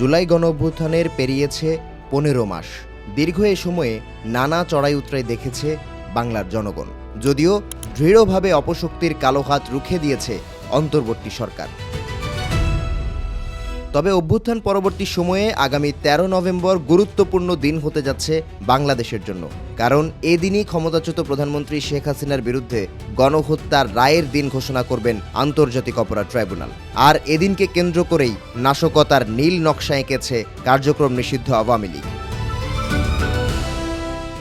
জুলাই গণঅভ্যুত্থানের পেরিয়েছে পনেরো মাস। দীর্ঘ এ সময়ে নানা চড়াই উতরাই দেখেছে বাংলার জনগণ। যদিও দৃঢ়ভাবে অপশক্তির কালো হাত রুখে দিয়েছে অন্তর্বর্তী সরকার। তবে অভ্যুত্থান পরবর্তী সময়ে আগামী ১৩ নভেম্বর গুরুত্বপূর্ণ দিন হতে যাচ্ছে বাংলাদেশের জন্য। কারণ এদিনই ক্ষমতাচ্যুত প্রধানমন্ত্রী শেখ হাসিনার বিরুদ্ধে গণহত্যার রায়ের দিন ঘোষণা করবেন আন্তর্জাতিক অপরাধ ট্রাইব্যুনাল। আর এদিনকে কেন্দ্র করেই নাশকতার নীল নকশা এঁকেছে কার্যক্রম নিষিদ্ধ আওয়ামী লীগ।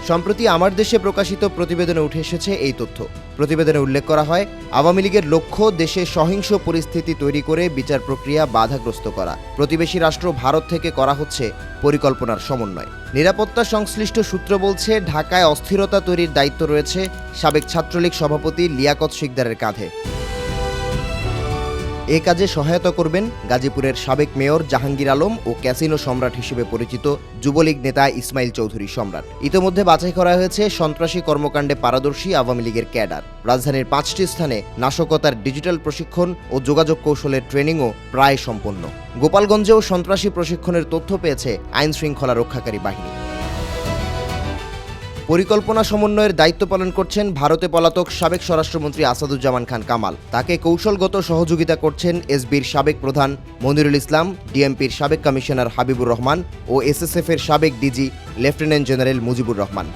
সম্প্রতি আমার দেশে প্রকাশিত প্রতিবেদনে উঠে এসেছে এই তথ্য। প্রতিবেদনে উল্লেখ করা হয়, আওয়ামী লীগের লক্ষ্য দেশে সহিংস পরিস্থিতি তৈরি করে বিচার প্রক্রিয়া বাধাগ্রস্ত করা। প্রতিবেশী রাষ্ট্র ভারত থেকে করা হচ্ছে পরিকল্পনার সমন্বয়। নিরাপত্তা সংশ্লিষ্ট সূত্র বলছে, ঢাকায় অস্থিরতা তৈরির দায়িত্ব রয়েছে সাবেক ছাত্রলীগ সভাপতি লিয়াকত শিকদারের কাঁধে। এ কাজে সহায়তা করবেন গাজীপুরের সাবেক মেয়র জাহাঙ্গীর আলম ও ক্যাসিনো সম্রাট হিসেবে পরিচিত যুবলীগ নেতা ইসমাইল চৌধুরী সম্রাট। ইতোমধ্যে বাছাই করা হয়েছে সন্ত্রাসী কর্মকাণ্ডে পারদর্শী আওয়ামী লীগের ক্যাডার। রাজধানীর পাঁচটি স্থানে নাশকতার ডিজিটাল প্রশিক্ষণ ও যোগাযোগ কৌশলের ট্রেনিংও প্রায় সম্পন্ন। গোপালগঞ্জেও সন্ত্রাসী প্রশিক্ষণের তথ্য পেয়েছে আইন শৃঙ্খলা রক্ষাকারী বাহিনী। পরিকল্পনা সমন্বয়ের দায়িত্ব পালন করছেন ভারতে পলাতক সাবেক স্বরাষ্ট্রমন্ত্রী আসাদুজ্জামান খান কামাল। তাকে কৌশলগত সহযোগিতা করছেন এসবির সাবেক প্রধান মনিরুল ইসলাম, ডিএমপির সাবেক কমিশনার হাবিবুর রহমান ও এসএসএফ এর সাবেক DG lieutenant general Mujibur Rahman.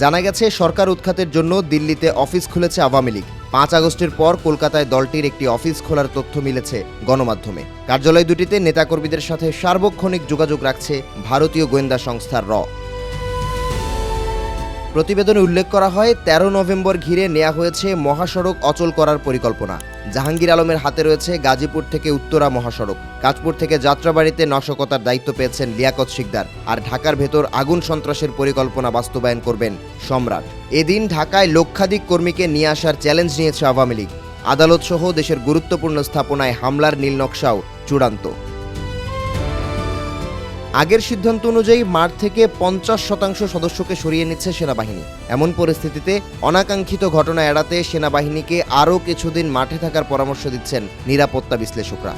জানা গেছে, সরকার উৎখাতের জন্য দিল্লিতে অফিস খুলেছে আওয়ামী লীগ। পাঁচ আগস্টের পর কলকাতায় দলটির একটি অফিস খোলার তথ্য মিলেছে গণমাধ্যমে। কার্যালয় দুটিতে নেতাকর্মীদের সাথে সার্বক্ষণিক যোগাযোগ রাখছে ভারতীয় গোয়েন্দা সংস্থার র। প্রতিবেদনে উল্লেখ করা হয় ১৩ নভেম্বর ঘিরে নেওয়া হয়েছে মহাসড়ক অচল করার পরিকল্পনা। জাহাঙ্গীর আলমের হাতে রয়েছে গাজীপুর থেকে উত্তরা মহাসড়ক। কাজপুর থেকে যাত্রাবাড়িতে নাশকতার দায়িত্ব পেয়েছেন লিয়াকত শিকদার। আর ঢাকার ভেতর আগুন সন্ত্রাসের পরিকল্পনা বাস্তবায়ন করবেন সম্রাট। এদিন ঢাকায় লক্ষাধিক কর্মীকে নিয়ে আসার চ্যালেঞ্জ নিয়েছে আওয়ামী লীগ। আদালত সহ দেশের গুরুত্বপূর্ণ স্থাপনায় হামলার নীল নকশাও চূড়ান্ত। আগের সিদ্ধান্ত অনুযায়ী মাঠ থেকে পঞ্চাশ শতাংশ সদস্যকে সরিয়ে নিচ্ছে সেনাবাহিনী। এমন পরিস্থিতিতে অনাকাঙ্ক্ষিত ঘটনা এড়াতে সেনাবাহিনীকে আরও কিছুদিন মাঠে থাকার পরামর্শ দিচ্ছেন নিরাপত্তা বিশ্লেষকরা।